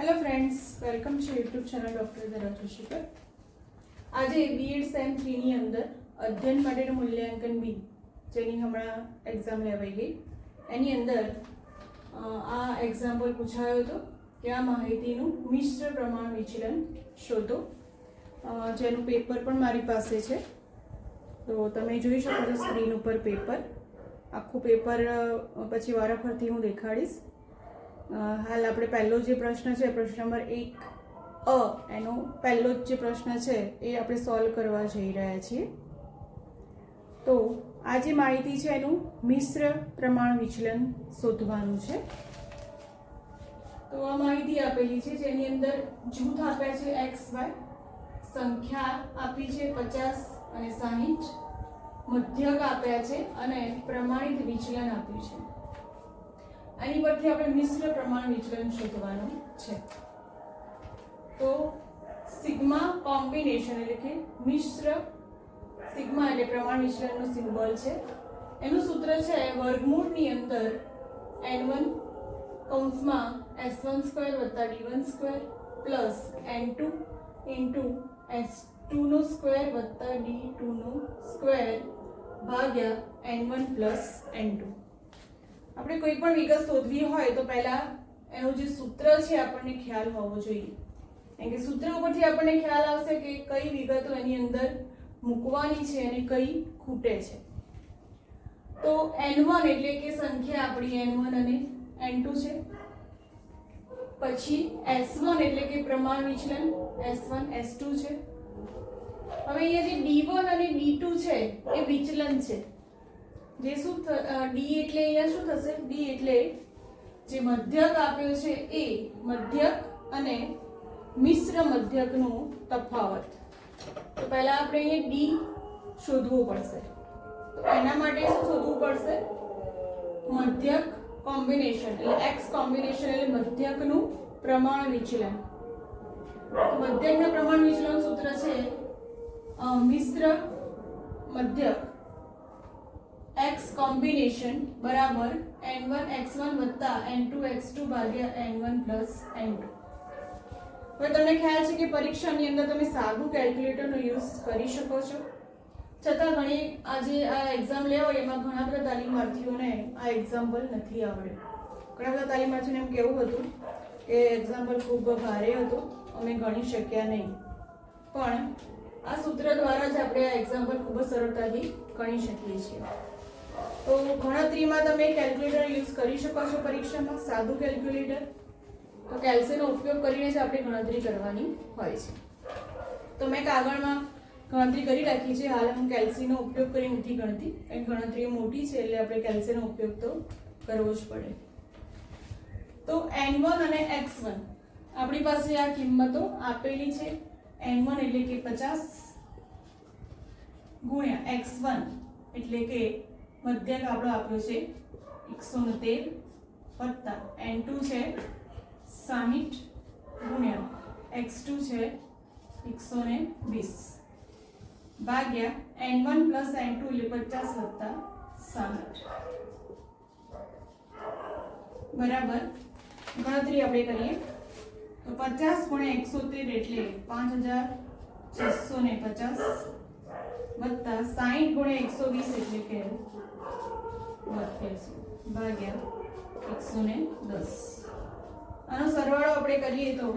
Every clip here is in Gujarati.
હેલો ફ્રેન્ડ્સ વેલકમ છે YouTube channel doctor Dhara Joshikar આજે બીએડ સેમ થ્રીની અંદર અધ્યયન માટેનું મૂલ્યાંકન બી જેની હમણાં એક્ઝામ લેવાઈ ગઈ. એની અંદર આ એક્ઝામ્પલ પૂછાયો હતો કે આ માહિતીનું મિશ્ર પ્રમાણ વિચલન શોધો. જેનું પેપર પણ મારી પાસે છે. તો તમે જોઈ શકો છો સ્ક્રીન ઉપર પેપર આખું પેપર પછી વારાફરતી હું દેખાડીશ. હાલ આપણે પહેલો જે પ્રશ્ન છે, પ્રશ્ન નંબર એક, અ, એનો પહેલો જ જે પ્રશ્ન છે, એ આપણે સોલ્વ કરવા જઈ રહ્યા છીએ. તો આ જે માહિતી છે, એનું મિશ્ર પ્રમાણ વિચલન શોધવાનું છે. તો આ માહિતી આપેલી છે, જેની અંદર જૂથ આપ્યા છે એક્સ વાય સંખ્યા આપી છે, પચાસ અને સાહીઠ, મધ્યક આપ્યા છે અને પ્રમાણિત વિચલન આપ્યું છે. આની પરથી આપણે મિશ્ર પ્રમાણ વિચલન શોધવાનું છે. તો સિગ્મા કોમ્બિનેશન એટલે કે મિશ્ર સિગ્મા એટલે પ્રમાણ વિચલનનું સિમ્બોલ છે. એનું સૂત્ર છે વર્ગમૂળની અંદર એન વન કૌંસમાં s1 સ્ક્વેર વત્તા D one square plus n2 into S ટુનો square વત્તા ડી ટુનો સ્ક્વેર ભાગ્યા એન વન પ્લસ n2 આપણે કોઈ પણ વિગત શોધવી હોય તો પહેલા એનું જે સૂત્ર છે આપણને ખ્યાલ હોવો જોઈએ. કારણ કે સૂત્ર ઉપરથી આપણને ખ્યાલ આવશે કે કઈ વિગતો એની અંદર મૂકવાની છે અને કઈ ખૂટે છે. તો એન વન એટલે કે સંખ્યા આપણી એન વન અને n2 છે. પછી એસ વન એટલે કે પ્રમાણ વિચલન s1 s2 છે. હવે અહીંયા જે ડી વન અને ડી ટુ છે એ વિચલન છે. જે શું ડી એટલે અહીંયા શું થશે? ડી એટલે જે મધ્યક આપ્યો છે એ મધ્યક અને મિશ્ર મધ્યકનું તફાવત. તો પહેલા આપણે અહીંયા ડી શોધવું પડશે. એના માટે શું શોધવું પડશે? મધ્યક કોમ્બિનેશન, એટલે એક્સ કોમ્બિનેશન એટલે મધ્યકનું પ્રમાણ વિચલન. મધ્યકના પ્રમાણ વિચલન સૂત્ર છે મિશ્ર મધ્યક. X કોમ્બિનેશન બરાબર n1 x1 વત્તા n2 x2 ભાગ્યા n1 પ્લસ n2 હવે તમને ખ્યાલ છે કે પરીક્ષાની અંદર તમે સાદું કેલ્ક્યુલેટરનો યુઝ કરી શકો છો. છતાં ઘણી આજે આ એક્ઝામ લેવાય એમાં ઘણા બધા તાલીમાર્થીઓને આ એક્ઝામ્પલ નથી આવડ્યું ઘણા બધા તાલીમાર્થીઓને એમ કેવું હતું કે એક્ઝામ્પલ ખૂબ ભારે હતું, અમે ગણી શક્યા નહીં. પણ આ સૂત્ર દ્વારા જ આપણે આ એક્ઝામ્પલ ખૂબ જ સરળતાથી ગણી શકીએ છીએ. તો ગણતરીમાં તમે કેલ્ક્યુલેટર યુઝ કરી શકો છો પરીક્ષામાં, સાદું કેલ્ક્યુલેટર તો કેલ્સીનો ઉપયોગ કરીને જ આપણે ગણતરી કરવાની હોય છે. તો મેં કાગળમાં ગણતરી કરી રાખી છે. હાલ હું કેલ્સીનો ઉપયોગ કરી નથી ગણતી કારણ ગણતરી મોટી છે, એટલે આપણે કેલ્સીનો ઉપયોગ તો કરવો જ પડે. તો એન વન અને એક્સ વન આપણી પાસે આ કિંમતો આપેલી છે. એન વન એટલે કે 50 ગુણ્યા એક્સ વન એટલે કે મધ્યક આપણો આપ્યો છે 113 વત્તા n2 છે 60 ગુણ્યા x2 છે 120 ભાગ્યા n1 પ્લસ n2 એટલે 50 વત્તા 60 બરાબર? ગણતરી આપણે કરીએ. તો 50 ગુણ્યા 113 એટલે 5650 વત્તા 60 ગુણ્યા 120 એટલે કે 42 ભાગ્યા 110 આનો સરવાળો આપણે કરીએ તો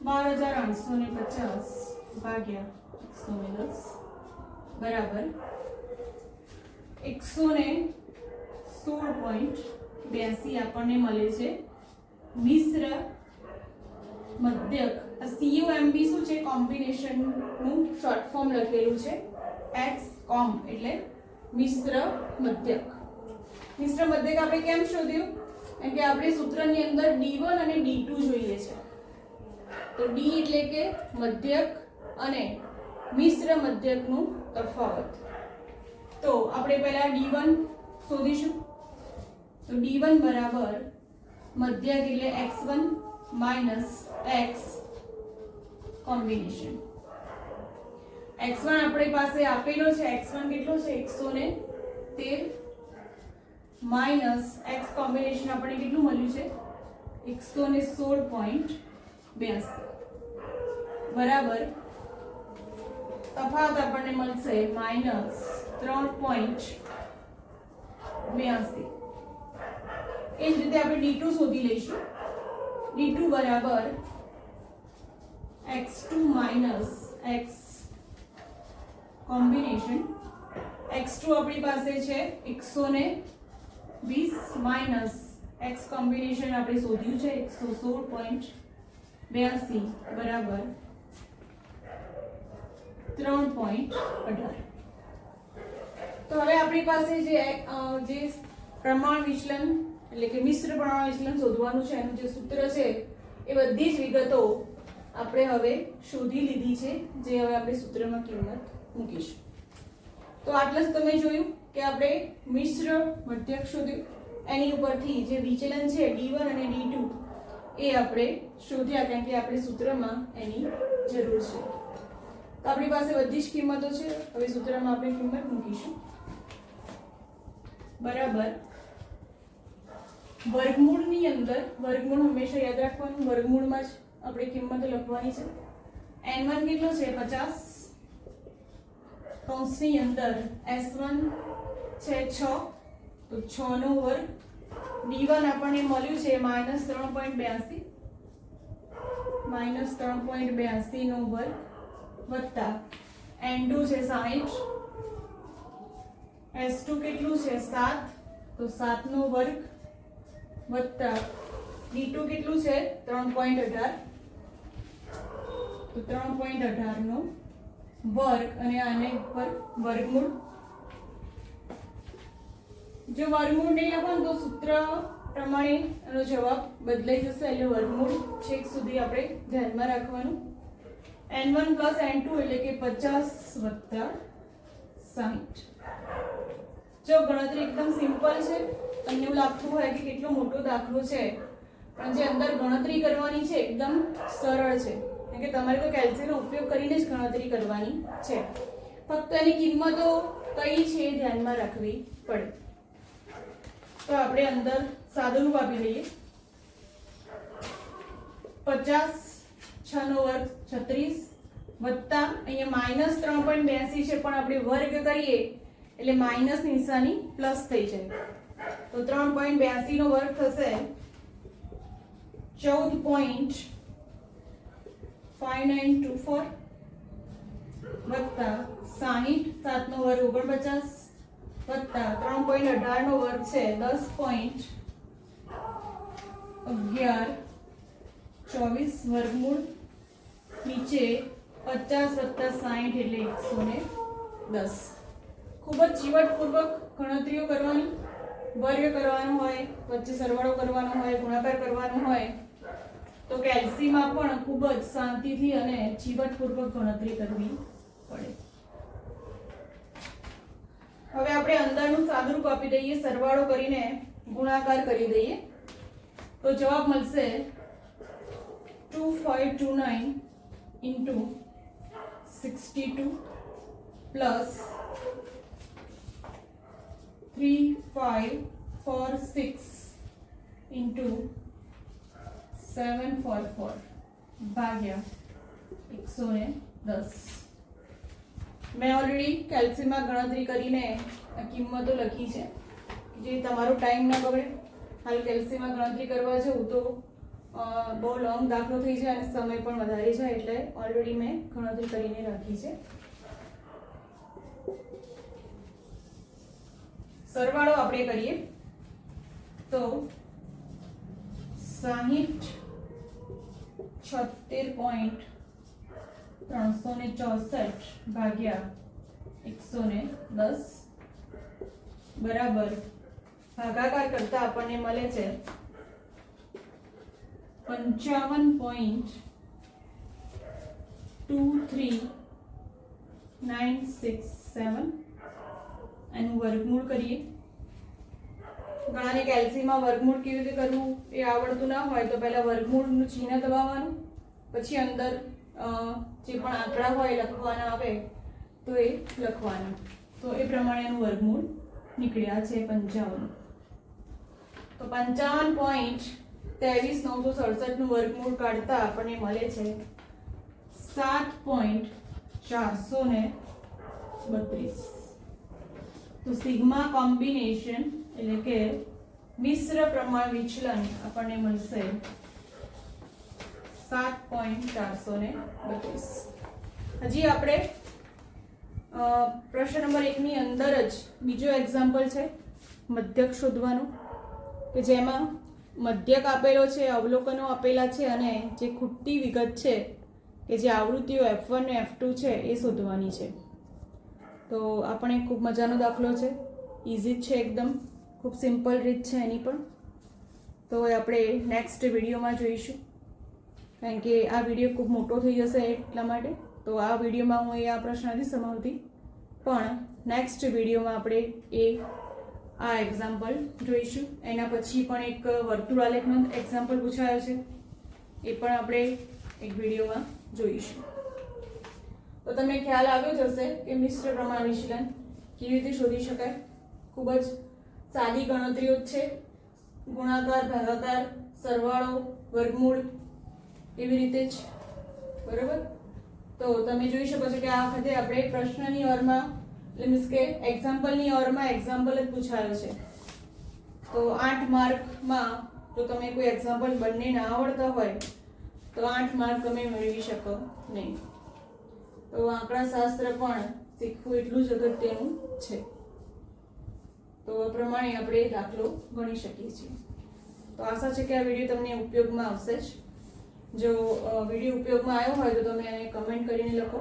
બાર હજાર આઠસો ને પચાસ ભાગ્યા એકસો ને દસ બરાબર એકસો ને સોળ પોઈન્ટ બ્યાસી આપણને મળે છે મિશ્ર મધ્યક સીયુએમબી શું છે? કોમ્બિનેશનનું શોર્ટ ફોર્મ લખેલું છે. એક્સ કોમ એટલે મિશ્ર મધ્યક. મિશ્ર મધ્યક આપણે કેમ શોધ્યું? કેમ કે આપણે સૂત્રની અંદર ડી વન અને d2 જોઈએ છે. તો ડી એટલે કે મધ્યક અને મિશ્ર મધ્યકનું તફાવત. તો આપણે પહેલા ડી વન શોધીશું. તો ડી વન બરાબર મધ્યક એટલે x1 minus X combination X one આપણી પાસે આપેલો છે. એક્સ વન કેટલો છે? 113 માઇનસ એક્સ કોમ્બિનેશન આપણને કેટલું મળ્યું છે? એકસો ને સોળ પોઈન્ટ બ્યાસી બરાબર? તફાવત આપણને મળશે માઇનસ ત્રણ પોઈન્ટ બ્યાસી એ જ રીતે આપણે ડી ટુ શોધી લઈશું. ડી ટુ બરાબર X two minus X combination X two આપણી પાસે છે એકસો ને વીસ માઇનસ એક્સ કોમ્બિનેશન આપણે શોધ્યું છે એકસો સોળ પોઈન્ટ બ્યાસી બરાબર ત્રણ પોઈન્ટ અઢાર. તો હવે આપણી પાસે જે જે પ્રમાણ વિચલન એટલે કે મિશ્ર પ્રમાણ વિચલન શોધવાનું છે, એનું જે સૂત્ર છે, એ બધી જ વિગતો આપણે હવે શોધી લીધી છે, જે હવે આપણે સૂત્રમાં કિંમત મૂકીશું. તો આટલું જ તમે જોયું કે આપણે મિશ્ર મધ્યક શોધ્યું. એની ઉપરથી જે વિચલન છે D1 અને D2 એ આપણે શોધ્યા કારણ કે આપણે સૂત્રમાં એની જરૂર છે. તો આપણી પાસે બધી જ કિંમતો છે, હવે સૂત્રમાં આપણે કિંમત મૂકીશું. બરાબર. વર્ગમૂળની અંદર, વર્ગમૂળ હંમેશા યાદ રાખવાનું, વર્ગમૂળમાં જ આપણે કિંમત લખવાની છે. એન વન કેટલો છે? 50 કૌંસની અંદર એસ વન છે છ. તો 6 નો વર્ગ. D1 આપણને મળ્યું છે માઇનસ ત્રણ પોઈન્ટ બ્યાસી. માઇનસ ત્રણ પોઈન્ટ બ્યાસી નો વર્ગ વત્તા n2 છે સાહીઠ. એસ ટુ કેટલું છે? સાત. તો સાત નો વર્ગ વત્તા d2 કેટલું છે? ત્રણ પોઈન્ટ અઢાર. તો ત્રણ પોઈન્ટ અઢારનો વર્ગ અને આને ઉપર વર્ગમૂળ. જો વર્ગમૂળ નહીં લખવાનું તો સૂત્ર પ્રમાણે એનો જવાબ બદલાઈ જશે, એટલે વર્ગમૂળ છેક સુધી આપણે ધ્યાનમાં રાખવાનું. N1 પ્લસ n2 એટલે કે પચાસ વત્તા સાહીઠ. જો ગણતરી એકદમ સિમ્પલ છે તમને એવું લાગતું હોય કે કેટલો મોટો દાખલો છે. પણ જે અંદર ગણતરી કરવાની છે, એકદમ સરળ છે. કારણ કે તમારે તો કેલ્સીનો ઉપયોગ કરીને જ ગણતરી કરવાની છે. ફક્ત એની કિંમતો કઈ છે એ ધ્યાનમાં રાખવી પડે. તો આપણે અંદર સાદુરૂપ આપી લઈએ પચાસ છ નો વર્ગ, છત્રીસ, વત્તા, અહીંયા માઇનસ ત્રણ પોઈન્ટ બ્યાસી છે, પણ આપણે વર્ગ કરીએ, એટલે માઇનસ નિશાની પ્લસ થઈ જાય. તો ત્રણ પોઈન્ટ બ્યાસી નો વર્ગ થશે. ચૌદ point five nine two four વત્તા સાહીઠ, સાતનો વર્ગ ઓગણપચાસ, વત્તા ત્રણ પોઈન્ટ અઢાર નો વર્ગ છે, દસ પોઈન્ટ અગિયાર, ચોવીસ વર્ગમૂળ, નીચે પચાસ વત્તા સાહીઠ એટલે એકસો ને દસ. ખૂબ જ ચીવટપૂર્વક ગણતરીઓ કરવાની. વર્ગ કરવાનો હોય, વચ્ચે સરવાળો કરવાનો હોય, ગુણાકાર કરવાનો હોય, તો કેલ્સીમાં પણ ખૂબ જ શાંતિથી અને જીવટપૂર્વક ગણતરી કરવી પડે. હવે આપણે અંદરનું સાદુરૂપ આપી દઈએ, સરવાળો કરીને ગુણાકાર કરી દઈએ. તો જવાબ મળશે two five two nine into sixty two plus three five four six into seven four four ભાગ્યા એકસો ને દસ મેં ઓલરેડી કેલ્સીમાં ગણતરી કરીને કિંમતો લખી છે જે તમારો ટાઈમ ના બગડે. હાલ કેલ્સીમાં ગણતરી કરવા જવું તો બહુ લોંગ દાખલો થઈ જાય અને સમય પણ વધારે જાય એટલે ઓલરેડી મેં ગણતરી કરીને રાખી છે. સરવાળો આપણે કરીએ. તો સાહીઠ છોતેર પોઈન્ટ ત્રણસો ને ચોસઠ ભાગ્યા એકસો ને દસ બરાબર ભાગાકાર કરતા આપણને મળે છે પંચાવન point two three nine six seven એનું વર્ગમૂળ કરીએ. ઘણાને કેલ્સીમાં વર્ગમૂળ કેવી રીતે કરવું એ આવડતું ના હોય તો પહેલાં વર્ગમૂળનું ચિહ્ન દબાવવાનું. પછી અંદર જે પણ આંકડા હોય લખવાના આવે તો એ લખવાનું. તો એ પ્રમાણે એનું વર્ગમૂળ નીકળ્યા છે પંચાવન. તો પંચાવન પોઈન્ટ ત્રેવીસ નવસો સડસઠનું વર્ગમૂળ કાઢતા આપણને મળે છે સાત પોઈન્ટ ચારસો ને બત્રીસ. તો સિગ્મા કોમ્બિનેશન એટલે કે મિશ્ર પ્રમાણ વિચલન આપણને મળશે સાત પોઈન્ટ ચારસો ને બત્રીસ. હજી આપણે પ્રશ્ન નંબર એકની અંદર જ બીજો એક્ઝામ્પલ છે, મધ્યક શોધવાનું, કે જેમાં મધ્યક આપેલો છે, અવલોકનો આપેલા છે અને જે ખૂટતી વિગત છે, કે જે આવૃત્તિઓ એફ વન એફ ટુ છે, એ શોધવાની છે. તો આપણે ખૂબ મજાનો દાખલો છે. ઇઝી જ છે એકદમ. ખૂબ સિમ્પલ રીત છે એની પણ. તો આપણે નેક્સ્ટ વિડીયોમાં જોઈશું. કારણ કે આ વીડિયો ખૂબ મોટો થઈ જશે એટલા માટે. તો આ વિડીયોમાં હું એ આ પ્રશ્ન નથી સમાવતી. પણ નેક્સ્ટ વિડીયોમાં આપણે એ આ એક્ઝામ્પલ જોઈશું. એના પછી પણ એક વર્તુળાલેખનો એક્ઝામ્પલ પૂછાયો છે. એ પણ આપણે એક વિડીયોમાં જોઈશું. તો તમને ખ્યાલ આવ્યો જ હશે કે મિશ્ર પ્રમાણ વિચલન કેવી રીતે શોધી શકાય? ખૂબ જ સાદી ગણતરીઓ જ છે. ગુણાકાર, ભાગાકાર, સરવાળો, વર્ગમૂળ એવી રીતે જ. બરાબર? તો તમે જોઈ શકો છો કે આ વખતે આપણે પ્રશ્નની ઓરમાં, એટલે મીન્સ કે એક્ઝામ્પલની ઓરમાં એક્ઝામ્પલ જ પૂછાયો છે. તો આઠ માર્કમાં જો તમે કોઈ એક્ઝામ્પલ બંને ના આવડતા હોય, તો આઠ માર્ક તમે મેળવી શકો નહીં. તો આંકડાશાસ્ત્ર પણ શીખવું એટલું જ અગત્યનું છે. તો આ પ્રમાણે આપણે દાખલો ગણી શકીએ છીએ. તો આશા છે કે આ વીડિયો તમને ઉપયોગમાં આવશે જ. જો વીડિયો ઉપયોગમાં આવ્યો હોય તો તમે એને કમેન્ટ કરીને લખો.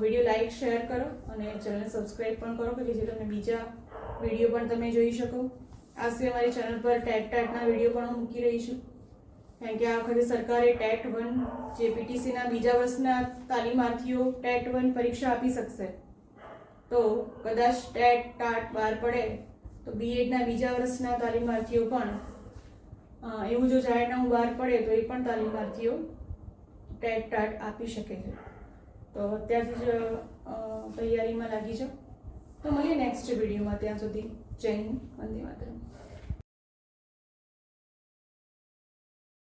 વીડિયો લાઈક, શેર કરો અને ચેનલ સબસ્ક્રાઈબ પણ કરો કે જેથી તમને બીજા વીડિયો પણ તમે જોઈ શકો. આ સિવાય મારી ચેનલ પર ટેટ ટેટના વીડિયો પણ હું મૂકી રહી છું. કારણ કે આ વખતે સરકારે ટેટ વન જે પીટીસીના બીજા વર્ષના તાલીમાર્થીઓ ટેટ વન પરીક્ષા આપી શકશે. તો કદાચ ટેટ ટાટ બહાર પડે તો બીએડના બીજા વર્ષના તાલીમાર્થીઓ પણ એવું જો જાહેરનામું બહાર પડે તો એ પણ તાલીમાર્થીઓ ટેટ ટાટ આપી શકે છે. તો અત્યારથી જ તૈયારીમાં લાગી જાઓ. તો મળીએ નેક્સ્ટ વિડીયોમાં ત્યાં સુધી જય હિન્દ. વંદે માતરમ.